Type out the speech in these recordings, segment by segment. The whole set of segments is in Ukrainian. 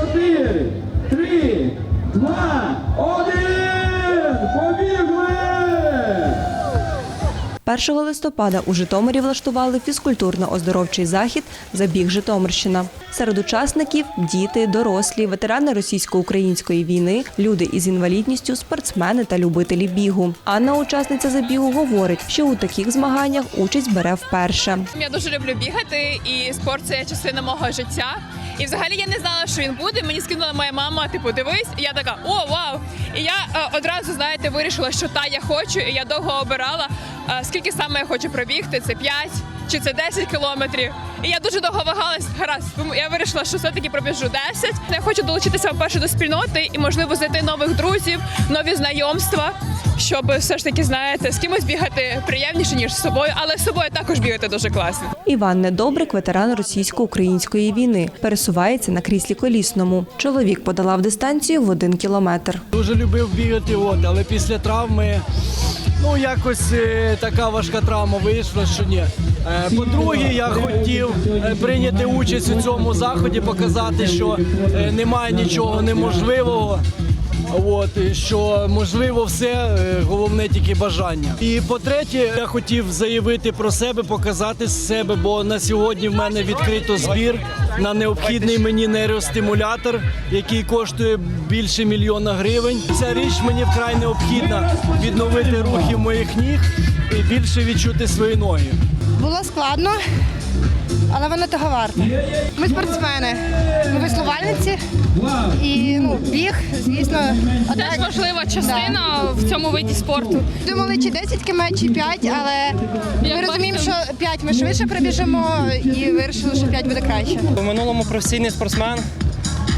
чотири, три, два, один! Побігли! 1 листопада у Житомирі влаштували фізкультурно-оздоровчий захід Забіг Житомирщина. Серед учасників діти, дорослі, ветерани російсько-української війни, люди із інвалідністю, спортсмени та любителі бігу. Анна, учасниця забігу, говорить, що у таких змаганнях участь бере вперше. Я дуже люблю бігати, і спорт це частина мого життя. І взагалі я не знала, що він буде. Мені скинула моя мама, типу, дивись, і я така, о, вау! І я е, одразу, знаєте, вирішила, що та я хочу, і я довго обирала, е, скільки саме я хочу пробігти. Це 5 чи це 10 кілометрів. І я дуже довго вагалась. Гаразд, тому я вирішила, що все-таки пробіжу 10. Я хочу долучитися вперше до спільноти і, можливо, знайти нових друзів, нові знайомства, щоб все ж таки, знаєте, з кимось бігати приємніше, ніж з собою, але з собою також бігати дуже класно. Іван Недобрик, ветеран російсько-української війни, пересувається на кріслі колісному. Чоловік подолав дистанцію в один кілометр. Дуже любив бігати, от, але після травми, ну якось е, така важка травма вийшла, що ні. Е, По-друге, я хотів е, прийняти участь у цьому заході, показати, що немає нічого неможливого. От що можливо все, е, головне тільки бажання. І по-третє, я хотів заявити про себе, показати себе, бо на сьогодні в мене відкрито збір на необхідний мені нейростимулятор, який коштує більше мільйона гривень. Ця річ мені вкрай необхідна відновити рухи моїх ніг і більше відчути свої ноги. Було складно, але воно того варто. Ми спортсмени, ми веслувальниці і ну, біг, звісно, Теж отак. важлива частина в цьому виді спорту. Думали, чи 10 км, чи 5, але ми Як розуміємо, що 5 ми швидше пробіжимо і вирішили, що 5 буде краще. У минулому професійний спортсмен.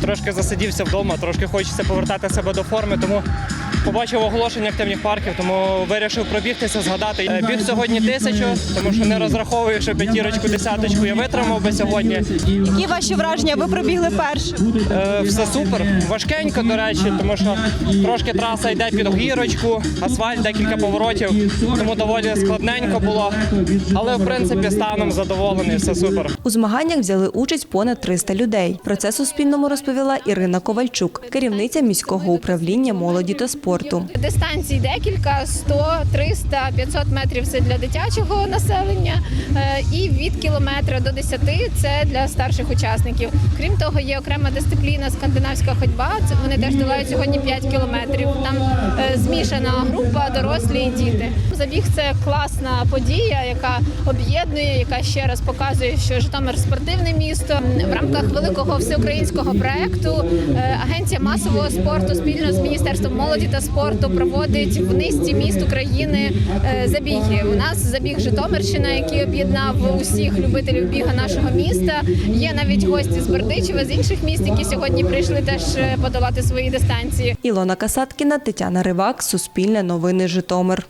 Трошки засидівся вдома, трошки хочеться повертати себе до форми, тому побачив оголошення активних парків, тому вирішив пробігтися, згадати. Е, Біг сьогодні тисячу, тому що не розраховую, що п'ятірочку, десяточку я витримав би сьогодні. Які ваші враження? Ви пробігли першим. Е, Все супер. Важкенько, до речі, тому що трошки траса йде під гірочку, асфальт, декілька поворотів, тому доволі складненько було. Але в принципі станом задоволений, все супер. У змаганнях взяли участь понад 300 людей. Про це Суспільному розповіла Ірина Ковальчук, керівниця міського управління молоді та спорту. Дистанцій декілька 100, 300, 500 метрів це для дитячого населення, е, і від кілометра до 10 це для старших учасників. Крім того, є окрема дисципліна скандинавська ходьба. Це вони теж долають сьогодні 5 кілометрів. Там е, змішана група, дорослі і діти. Забіг це класна подія, яка об'єднує, яка ще раз показує, що Житомир спортивне місто в рамках великого всеукраїнського проекту. е, Агенція масового спорту спільно з міністерством молоді та спорту проводить в низці міст України е, забіги. У нас забіг Житомирщина, який об'єднав усіх любителів біга нашого міста. Є навіть гості з Бердичева, з інших міст, які сьогодні прийшли теж е, подолати свої дистанції. Ілона Касаткіна, Тетяна Ривак, Суспільне новини Житомир.